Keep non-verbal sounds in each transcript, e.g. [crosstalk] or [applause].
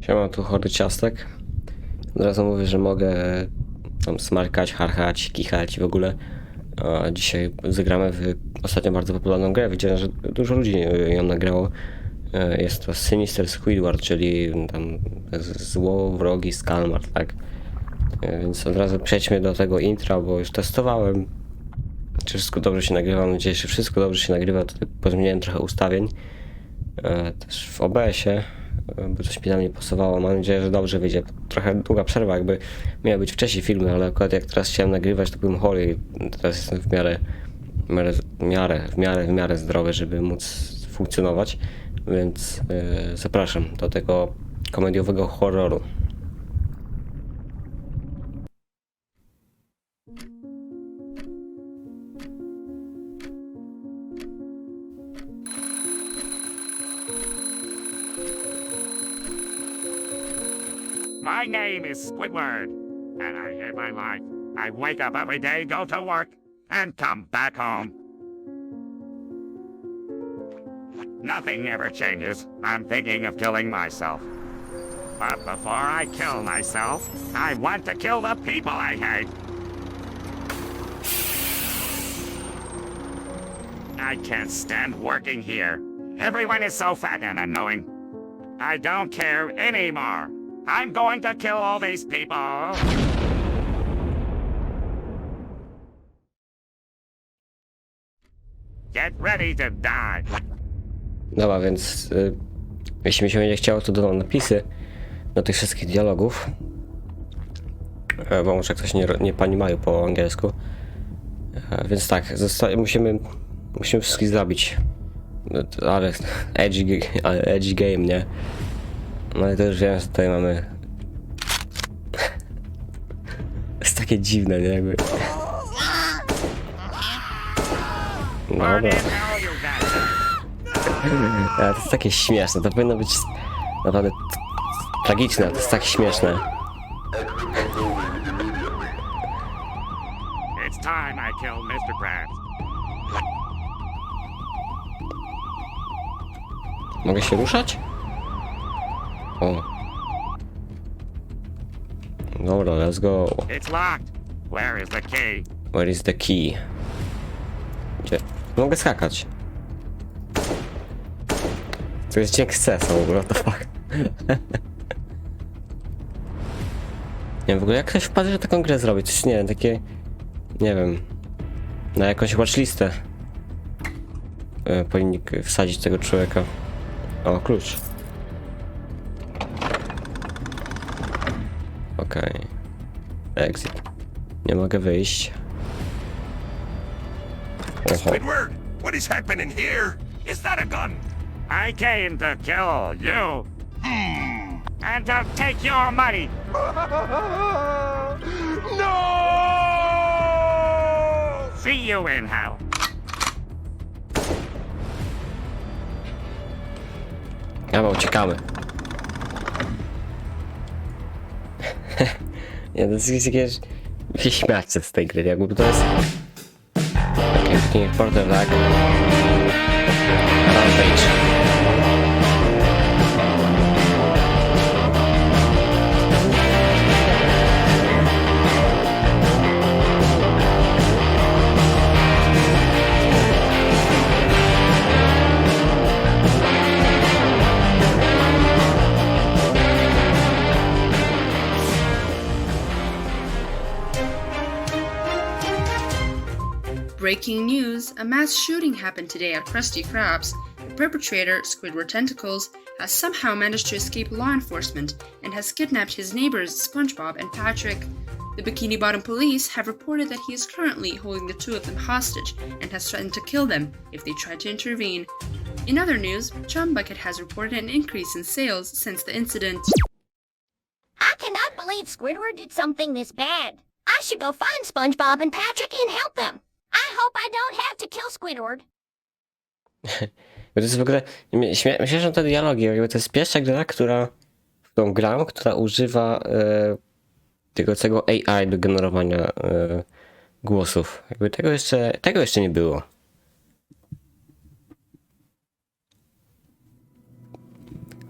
Siema, tu chory ciastek. Od razu mówię, że mogę tam smarkać, harchać, kichać i w ogóle. A dzisiaj zagramy w ostatnio bardzo popularną grę. Widziałem, że dużo ludzi ją nagrało. E, Jest to Sinister Squidward, czyli tam zło, wrogi, Skalmar, tak? E, Więc od razu przejdźmy do tego intra, bo już testowałem. Czy wszystko dobrze się nagrywa? Mam nadzieję, że wszystko dobrze się nagrywa. Tutaj pozmieniałem trochę ustawień. E, Też w OBS-ie, e, bo coś mi tam nie pasowało. Mam nadzieję, że dobrze wyjdzie. Trochę długa przerwa, jakby miały być wcześniej filmy, ale akurat jak teraz chciałem nagrywać, to byłem chory i teraz jestem w miarę, w miarę, w miarę, w miarę, w miarę zdrowy, żeby móc funkcjonować. Więc e, zapraszam do tego komediowego horroru. Is Squidward, and I hate my life. I wake up every day, go to work, and come back home. Nothing ever changes. I'm thinking of killing myself. But before I kill myself, I want to kill the people I hate. I can't stand working here. Everyone is so fat and annoying. I don't care anymore. I'm going to kill all these people. Get ready to die. Dobra, więc y, jeśli mi się będzie chciało, to dodam napisy do tych wszystkich dialogów. E, bo może ktoś nie, nie pani mają po angielsku. E, więc tak, musimy, musimy wszystkich zabić. To- Ale [laughs] edgy, edgy game, nie? No to już wiem, że tutaj mamy... [laughs] jest takie dziwne, nie? Jakby... Dobra. [laughs] Ale to jest takie śmieszne, to powinno być naprawdę tragiczne, to jest tak śmieszne. [laughs] It's time I killed Mr. Krabs. Mogę się ruszać? O. Dobra, let's go. It's locked. Where is the key? Where is the key? Gdzie? Mogę skakać. To jest dźwięk sesa w ogóle, what the fuck. [laughs] nie wiem, w ogóle jak ktoś wpadł, że taką grę zrobić? Coś nie wiem, takie... Nie wiem... Na jakąś watchlistę. E, powinni wsadzić tego człowieka. O, klucz. Okej. Exit. Nie mogę wyjść. Oho. Squidward, what is happening here? Is that a gun? I came to kill you. And to take your money. [laughs] no! See you in hell. Dobra, uciekamy. Nie, to jest jakieś... się śmiać z tej gry, jakby to jest... Okej, okay, reporter, tak? Rampage. Breaking news a mass shooting happened today at Krusty Krabs. The perpetrator, Squidward Tentacles, has somehow managed to escape law enforcement and has kidnapped his neighbors, SpongeBob and Patrick. The Bikini Bottom police have reported that he is currently holding the two of them hostage and has threatened to kill them if they try to intervene. In other news, Chum Bucket has reported an increase in sales since the incident. I cannot believe Squidward did something this bad. I should go find SpongeBob and Patrick and help them. I hope I don't have to kill Squidward. [laughs] To jest w ogóle... Śmie myślę, że te dialogi, jakby to jest pierwsza gra, która... w którą gram, która używa e, tego całego AI do generowania e, głosów. Jakby tego jeszcze... tego jeszcze nie było.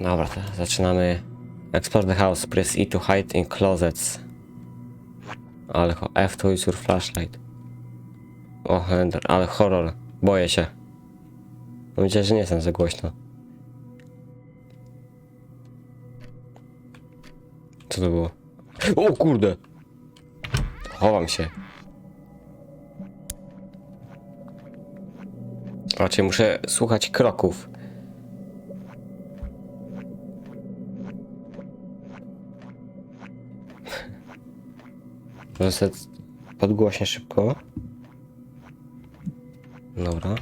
Dobra, zaczynamy Explore the house. Press E to hide in closets. Ale F to use your flashlight. O, Ender, ale horror. Boję się. Mam nadzieję, że nie jestem za głośno. Co to było? O kurde! Chowam się. Raczej muszę słuchać kroków. [laughs] Sobie podgłośnie szybko. Dobra.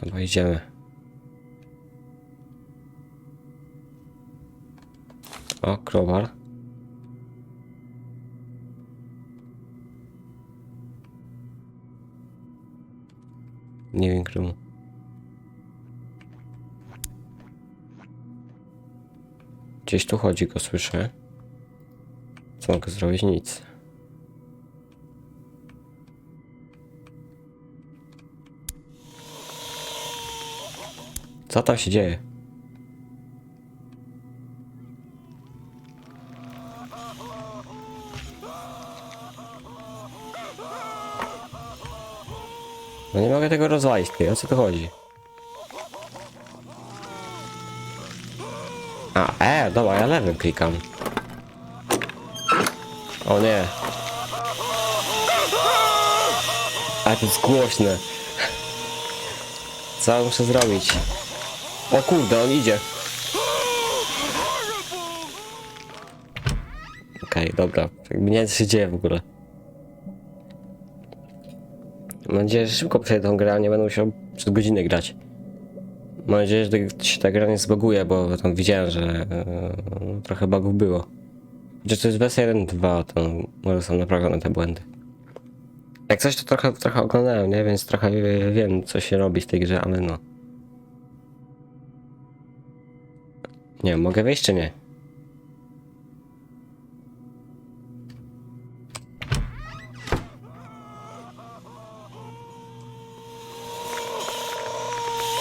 Dobra, idziemy. O, crowbar. Living room. Gdzieś tu chodzi, go słyszę. Co mogę zrobić? Nic. Co tam się dzieje? No nie mogę tego rozwalić, ty, o co tu chodzi? A, e, dobra, ja lewym klikam. O nie. A to jest głośne. Co muszę zrobić? O kurde, on idzie. Okej, dobra. Jakby nie wiem, co się dzieje w ogóle. Mam nadzieję, że szybko przejdę tą grę, a nie będę musiał przez godzinę grać. Mam nadzieję, że te- się ta gra nie zbaguje, bo tam widziałem, że e, trochę bugów było. Chociaż to jest wersja 1.2, to może są naprawione te błędy. Jak coś, to trochę, trochę oglądałem, nie? Więc trochę wie- wiem, co się robi w tej grze, ale no. Nie mogę wejść czy nie?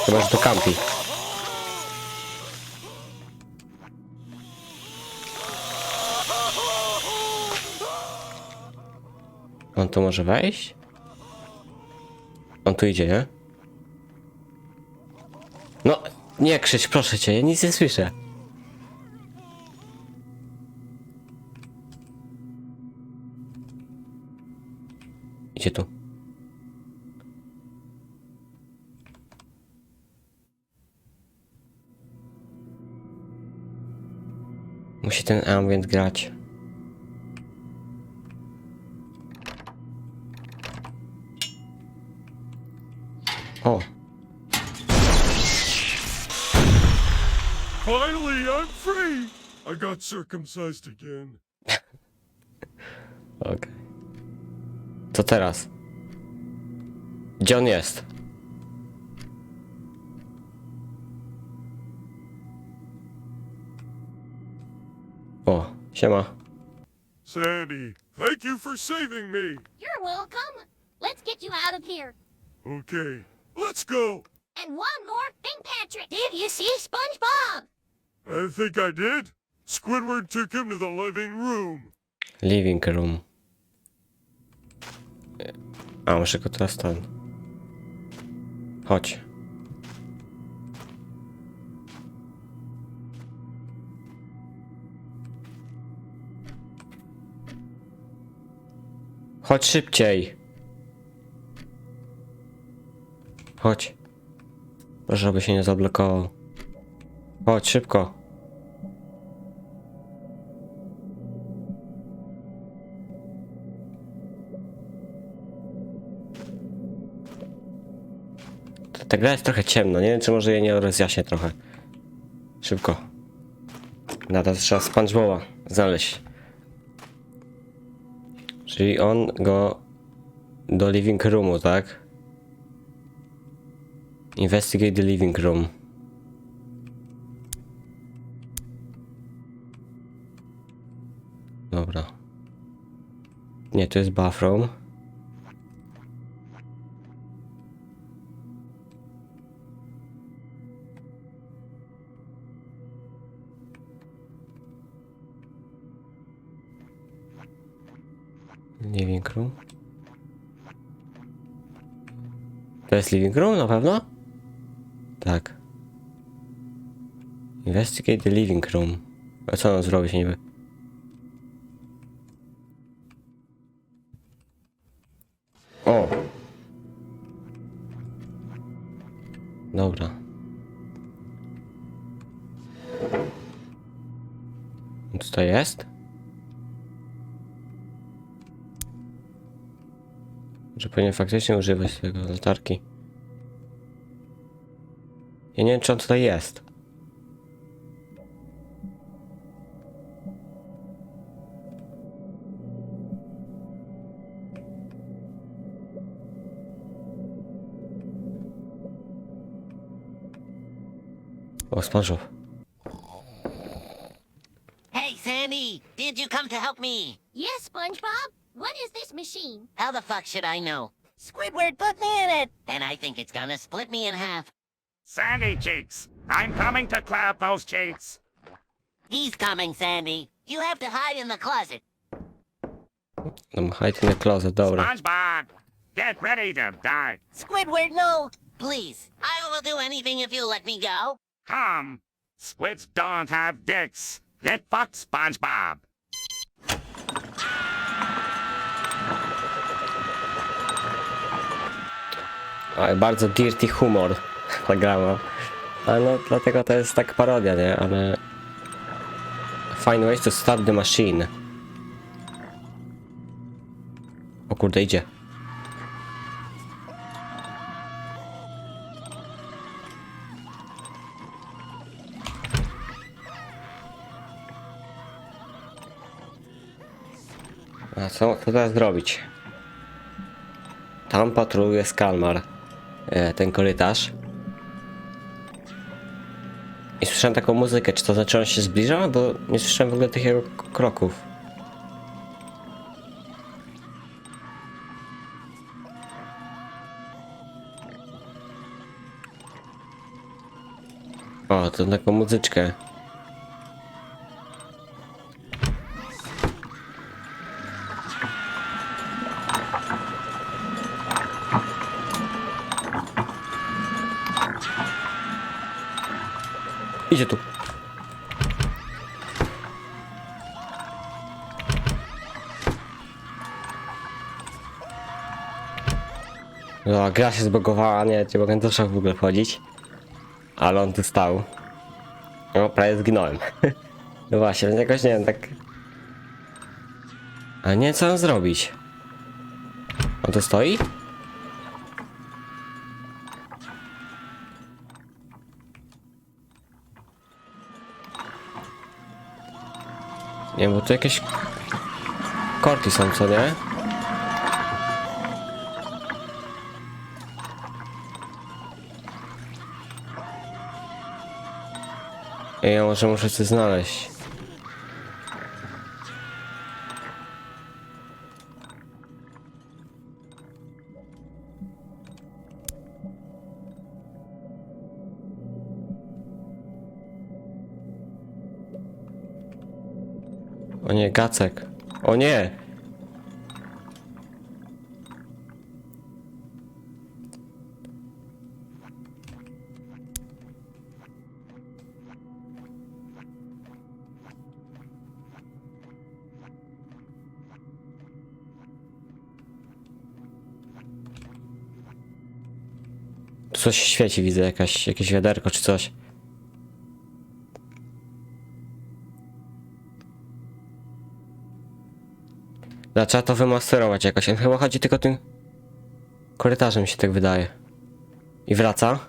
Chyba, że to kampi. On tu może wejść? On tu idzie, nie? No, nie krzycz, proszę cię, ja nic nie słyszę. Musi ten ambient grać. O, Finally, I'm free! I got circumcised again. [laughs] okej. Co teraz? Gdzie on jest? O, siema. Sandy, thank you for saving me. You're welcome. Let's get you out of here. Okay, let's go. And one more thing, Patrick. Did you see SpongeBob? I think I did. Squidward took him to the living room. Living room. A, muszę go teraz ten. Chodź. Chodź szybciej. Chodź. Żeby się nie zablokował. Chodź szybko. Ta- gra jest trochę ciemna, nie wiem czy może jej nie rozjaśnię trochę. Szybko. Nadal trzeba SpongeBoba znaleźć. Czyli on go do living roomu, tak? Investigate the living room. Dobra. Nie, to jest bathroom. Jest living room na pewno? Tak. Investigate the living room. A co on zrobić niby? O! Dobra. Co to jest? Że powinien faktycznie używać tego latarki. Ja nie wiem, czy on tutaj jest. O, SpongeBob. Hey, Sandy, did you come to help me? Yes, SpongeBob? What is this machine? How the fuck should I know? Squidward put me in it, and I think it's gonna split me in half. Sandy cheeks. I'm coming to clap those cheeks. He's coming, Sandy. You have to hide in the closet. No, hide in the closet, dobra. SpongeBob, get ready to die. Squidward, no! Please, I will do anything if you let me go. Come. Squids don't have dicks. Get fucked, SpongeBob. Oj, bardzo dirty humor ta gra ma. Ale no, dlatego to jest tak parodia, nie? Ale... Fine ways to start the machine. O kurde, idzie. A co, co teraz zrobić? Tam patroluje Skalmar, e, ten korytarz. I słyszałem taką muzykę, czy to znaczy on się zbliża? Bo nie słyszałem w ogóle tych jego kroków. O, to taką muzyczkę. No, gra się zbogowała, nie, nie mogę do w ogóle wchodzić. Ale on tu stał. No, prawie zginąłem. [laughs] no właśnie, więc jakoś nie wiem, tak... A nie, co mam zrobić? On tu stoi? Nie, bo tu jakieś korki są, co nie? Ja może muszę coś znaleźć. O nie, gacek. O nie! Coś świeci, widzę, jakaś, jakieś wiaderko czy coś. Da, trzeba to wymasterować jakoś. On chyba chodzi tylko tym korytarzem, się tak wydaje. I wraca.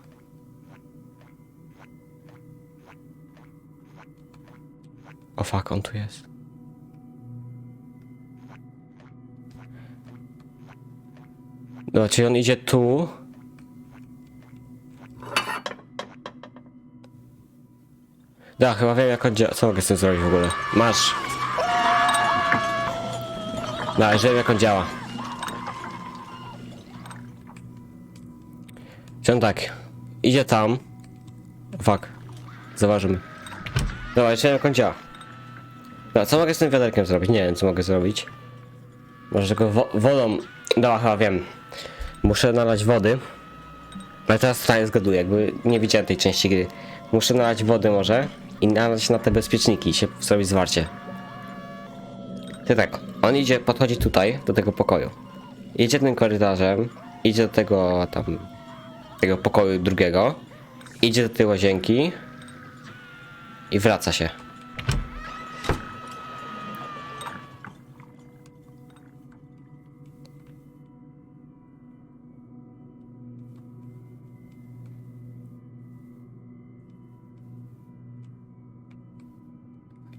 O fuck, on tu jest. Dobra, czyli on idzie tu. Da, chyba wiem jak on działa. Co mogę z tym zrobić w ogóle? Masz. No, już wiem jak on działa. On tak, idzie tam. Fuck. Zauważymy. Dobra, jeszcze jak on działa. Dobra, co mogę z tym wiaderkiem zrobić? Nie wiem co mogę zrobić. Może tylko wo wodą. Dobra, chyba wiem. Muszę nalać wody. Ale teraz trochę zgaduję, jakby nie widziałem tej części gry. Muszę nalać wody może i nalać na te bezpieczniki i się zrobić zwarcie. Ty tak, on idzie, podchodzi tutaj, do tego pokoju. Idzie tym korytarzem, idzie do tego tam, tego pokoju drugiego, idzie do tej łazienki i wraca się.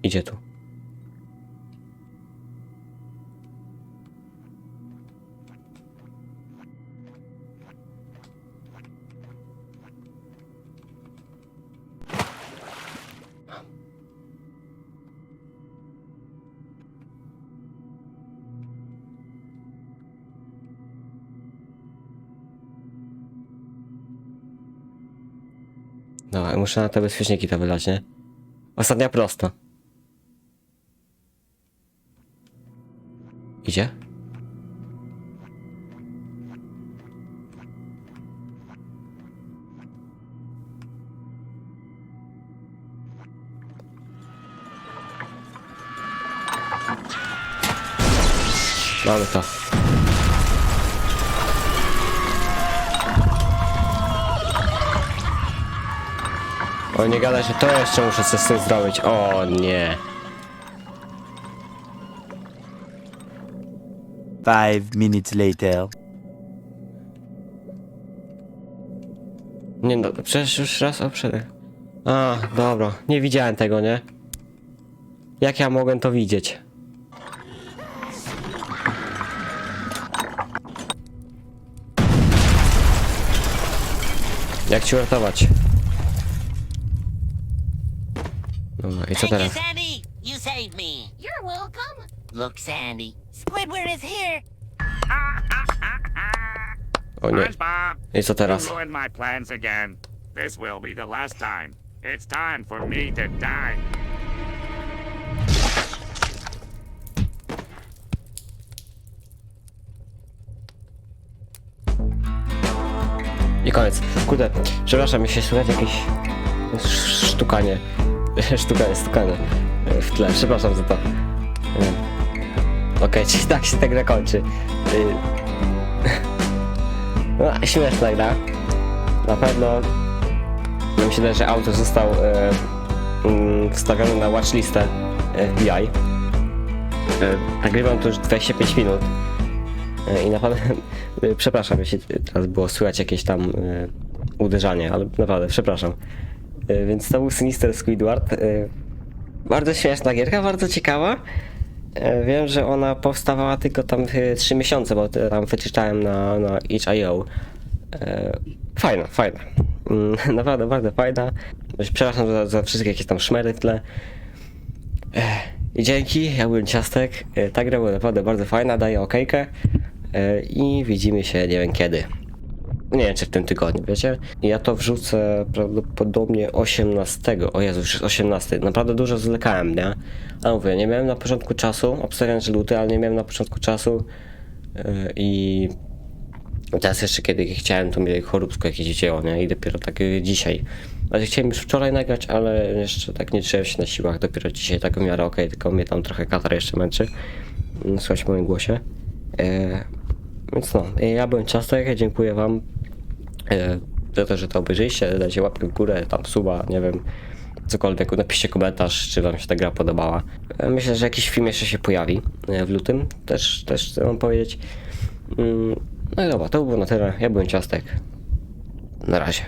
Idzie tu. Dobra, muszę na te bezpieczniki to wylać, nie? Ostatnia prosto. Mamy to. O nie gadaj, że to jeszcze muszę coś z tym zrobić. O nie. Five minutes later. Nie no, przecież już raz obszedłem. A, dobra, nie widziałem tego, nie? Jak ja mogłem to widzieć? Jak ci uratować? Dobra, i co Thank you, teraz? Sandy. You saved me. You're welcome. Look, Sandy. Squidward is here. O nie, i co you teraz? ruined my plans again. This will be the last time. It's time for me to die. Koniec. Kurde, przepraszam, się słychać jakieś sz- sztukanie. Sztukanie, stukanie e, w tle. Przepraszam za to. Okej, [laughs] czyli tak się ta gra kończy. Y, [laughs] No, śmieszna gra. Na pewno myślę, że autor został e, mm, wstawiony na watchlistę FBI. E, nagrywam tu już 25 minut. E, I naprawdę, e, przepraszam, jeśli teraz było słychać jakieś tam e, uderzanie, ale naprawdę, przepraszam. Więc to był Sinister Squidward. Bardzo śmieszna gierka, bardzo ciekawa. Wiem, że ona powstawała tylko tam 3 miesiące, bo tam wyczytałem na, na itch.io. Fajna, fajna. Mm, [laughs] Naprawdę, bardzo fajna. Przepraszam za, za wszystkie jakieś tam szmery w tle. I dzięki, ja byłem Ciastek. Ta gra była naprawdę bardzo fajna, daję okejkę. E, I widzimy się nie wiem kiedy. Nie wiem czy w tym tygodniu, wiecie? Ja to wrzucę prawdopodobnie 18. O Jezu, już jest 18. Naprawdę dużo zwlekałem, nie? Ale mówię, nie miałem na początku czasu, obstawiam, że luty, ale nie miałem na początku czasu. E, I teraz jeszcze kiedy chciałem, to mnie choróbsko jakieś dzieło, nie? I dopiero tak e, dzisiaj. Ale chciałem już wczoraj nagrać, ale jeszcze tak nie czułem się na siłach. Dopiero dzisiaj tak w miarę okej, tylko mnie tam trochę katar jeszcze męczy. Mm, Słychać w moim głosie. Więc no, e, ja byłem Ciastek, dziękuję wam e, za to, że to obejrzyliście, dajcie łapkę w górę, tam suba, nie wiem, cokolwiek, napiszcie komentarz, czy wam się ta gra podobała. E, Myślę, że jakiś film jeszcze się pojawi w lutym, też, też chcę wam powiedzieć. Mm, No i dobra, to było na tyle, ja byłem Ciastek. Na razie.